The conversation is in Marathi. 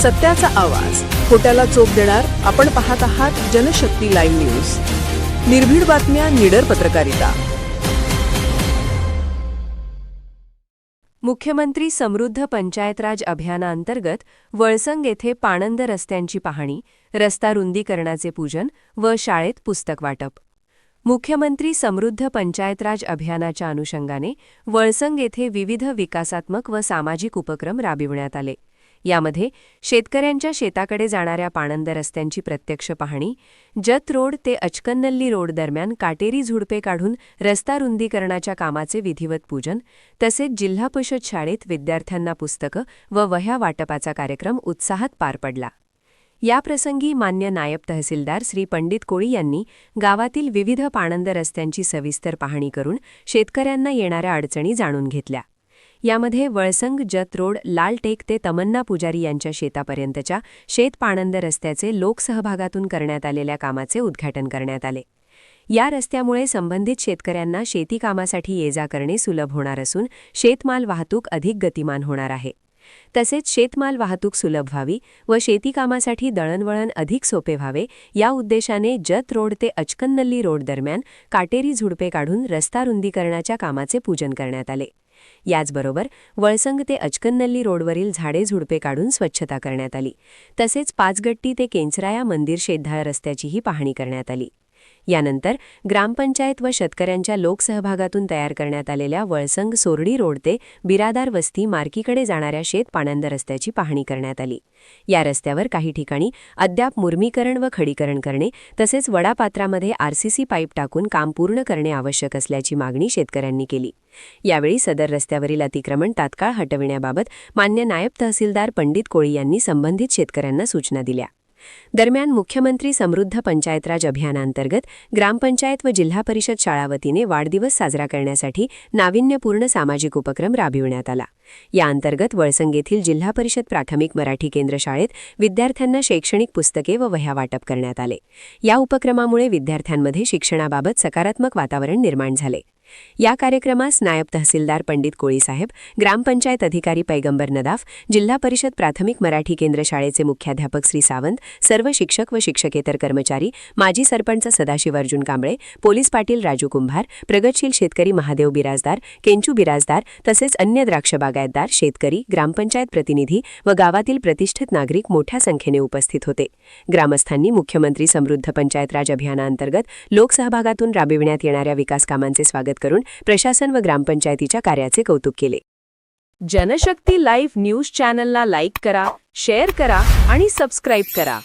सत्याचा आवाज. खोट्याला चोप देणार आपण पाहत आहात जनशक्ती लाईव्ह न्यूज. निर्भीड बातम्या निडर पत्रकारिता. मुख्यमंत्री समृद्ध पंचायत राज अभियानाअंतर्गत वळसंग येथे पाणंद रस्त्यांची पाहणी रस्ता रुंदीकरणाचे पूजन व शाळेत पुस्तक वाटप. मुख्यमंत्री समृद्ध पंचायत राज अभियानाच्या अनुषंगाने वळसंग येथे विविध विकासात्मक व सामाजिक उपक्रम राबविण्यात आले. यामध्ये शेतकऱ्यांच्या शेताकडे जाणाऱ्या पाणंद रस्त्यांची प्रत्यक्ष पाहणी जत रोड ते अचकन्नल्ली रोड दरम्यान काटेरी झुडपे काढून रस्ता रुंदीकरणाच्या कामाचे विधिवत पूजन तसेच जिल्हा परिषद शाळेत विद्यार्थ्यांना पुस्तकं व वह्या वाटपाचा कार्यक्रम उत्साहात पार पडला. याप्रसंगी मान्य नायब तहसीलदार श्री पंडित कोळी यांनी गावातील विविध पाणंद रस्त्यांची सविस्तर पाहणी करून शेतकऱ्यांना येणाऱ्या अडचणी जाणून घेतल्या. यामध्ये वळसंग जत रोड लाल टेक ते तमन्ना पुजारी यांच्या शेतापर्यंतच्या शेत पाणंद रस्त्याचे लोकसहभागातून करण्यात आलेल्या कामाचे उद्घाटन करण्यात आले. या रस्त्यामुळे संबंधित शेतकऱ्यांना शेती कामासाठी ये जा करणे सुलभ होणार असून शेतमाल वाहतूक अधिक गतिमान होणार आहे. तसेच शेतमाल वाहतूक सुलभ व्हावी व शेतीकामासाठी दळणवळण अधिक सोपे व्हावे या उद्देशाने जत रोड ते अचकन्नल्ली रोड दरम्यान काटेरी झुडपे काढून रस्ता रुंदीकरणाच्या कामाचे पूजन करण्यात आले. याचबरोबर वळसंग ते अचकन्नल्ली रोडवरील झाडे झुडपे काढून स्वच्छता करण्यात आली. तसेच पाचगट्टी ते केंचराया मंदिर शेतधाळ रस्त्याचीही पाहणी करण्यात आली. यानंतर ग्रामपंचायत व शेतकऱ्यांच्या लोकसहभागातून तयार करण्यात आलेल्या वळसंग सोरडी रोड ते बिरादार वस्ती मार्कीकडे जाणाऱ्या शेत पाणंद रस्त्याची पाहणी करण्यात आली. या रस्त्यावर काही ठिकाणी अद्याप मुर्मीकरण व खडीकरण करणे तसेच वडापात्रामध्ये आरसीसी पाईप टाकून काम पूर्ण करणे आवश्यक असल्याची मागणी शेतकऱ्यांनी केली. यावेळी सदर रस्त्यावरील अतिक्रमण तात्काळ हटविण्याबाबत मान्य नायब तहसीलदार पंडित कोळी यांनी संबंधित शेतकऱ्यांना सूचना दिल्या. दरम्यान मुख्यमंत्री समृद्ध पंचायत राज अभियानांतर्गत ग्रामपंचायत व जिल्हा परिषद शाळावतीने वाढदिवस साजरा करण्यासाठी नाविन्यपूर्ण सामाजिक उपक्रम राबविण्यात आला. या अंतर्गत वळसंग येथील जिल्हा परिषद प्राथमिक मराठी केंद्र शाळेत विद्यार्थ्यांना शैक्षणिक पुस्तके व वह्या वाटप करण्यात आले. या उपक्रमामुळे विद्यार्थ्यांमध्ये शिक्षणाबाबत सकारात्मक वातावरण निर्माण झाले. या कार्यक्रमास नायब तहसीलदार पंडित कोळीसाहेब ग्रामपंचायत अधिकारी पैगंबर नदाफ जिल्हा परिषद प्राथमिक मराठी केंद्र शाळेचे मुख्याध्यापक श्री सावंत सर्व शिक्षक व शिक्षकेतर कर्मचारी माजी सरपंच सदाशिव अर्जुन कांबळे पोलीस पाटील राजू कुंभार प्रगतशील शेतकरी महादेव बिराजदार केंचू बिराजदार तसेच अन्य द्राक्ष बागायतदार शेतकरी ग्रामपंचायत प्रतिनिधी व गावातील प्रतिष्ठित नागरिक मोठ्या संख्येने उपस्थित होते. ग्रामस्थांनी मुख्यमंत्री समृद्ध पंचायत राज अभियानाअंतर्गत लोकसहभागातून राबविण्यात येणाऱ्या विकास कामांचे स्वागत करून प्रशासन व ग्रामपंचायतीच्या कार्याचे कौतुक केले. जनशक्ती लाईव्ह न्यूज चॅनलला लाईक करा शेअर करा आणि सबस्क्राईब करा.